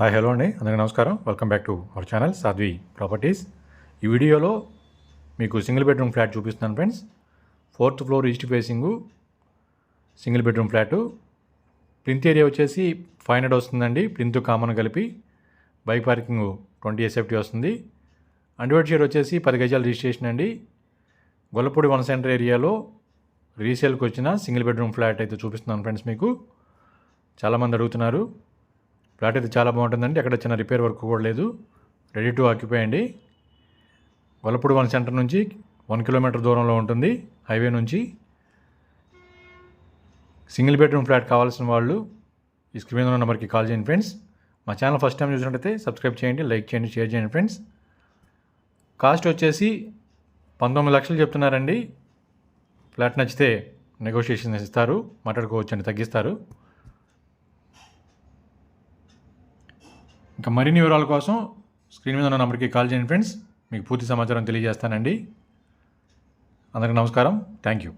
Hi hello అండి. అందరికీ నమస్కారం. Welcome back to our channel Sadhvi properties ఈ వీడియోలో మీకు సింగిల్ బెడ్రూమ్ ఫ్లాట్ చూపిస్తున్నాను friends fourth floor east facing single bedroom flat plinth area వచ్చేసి ఫైవ్ హండ్రెడ్ వస్తుందండి. ప్రింత్ కామన్ కలిపి బైక్ పార్కింగ్ ట్వంటీ ఎస్ఎఫ్టీ వస్తుంది. అండివైడ్ షేర్ వచ్చేసి పది గజాల రిజిస్ట్రేషన్ అండి. గొల్లపూడి వన్ సెంటర్ ఏరియాలో రీసేల్కి వచ్చిన సింగిల్ బెడ్రూమ్ ఫ్లాట్ అయితే చూపిస్తున్నాను ఫ్రెండ్స్ మీకు. చాలామంది అడుగుతున్నారు. ఫ్లాట్ అయితే చాలా బాగుంటుందండి. అక్కడ చిన్న రిపేర్ వర్క్ కూడా లేదు. రెడీ టు ఆక్యుపై అండి. గొల్లపూడి వన్ సెంటర్ నుంచి వన్ కిలోమీటర్ దూరంలో ఉంటుంది. హైవే నుంచి సింగిల్ బెడ్రూమ్ ఫ్లాట్ కావాల్సిన వాళ్ళు ఈ స్క్రీన్ ఉన్న నెంబర్కి కాల్ చేయండి ఫ్రెండ్స్. మా ఛానల్ ఫస్ట్ టైం చూసినట్టయితే సబ్స్క్రైబ్ చేయండి లైక్ చేయండి షేర్ చేయండి ఫ్రెండ్స్. కాస్ట్ వచ్చేసి పంతొమ్మిది లక్షలు చెప్తున్నారండి. ఫ్లాట్ నచ్చితే నెగోషియేషన్ ఇస్తారు మాట్లాడుకోవచ్చండి తగ్గిస్తారు. ఇంకా మరిన్ని వివరాల కోసం స్క్రీన్ మీద ఉన్న నెంబర్కి కాల్ చేయండి ఫ్రెండ్స్. మీకు పూర్తి సమాచారం తెలియజేస్తానండి. అందరికీ నమస్కారం. Thank you.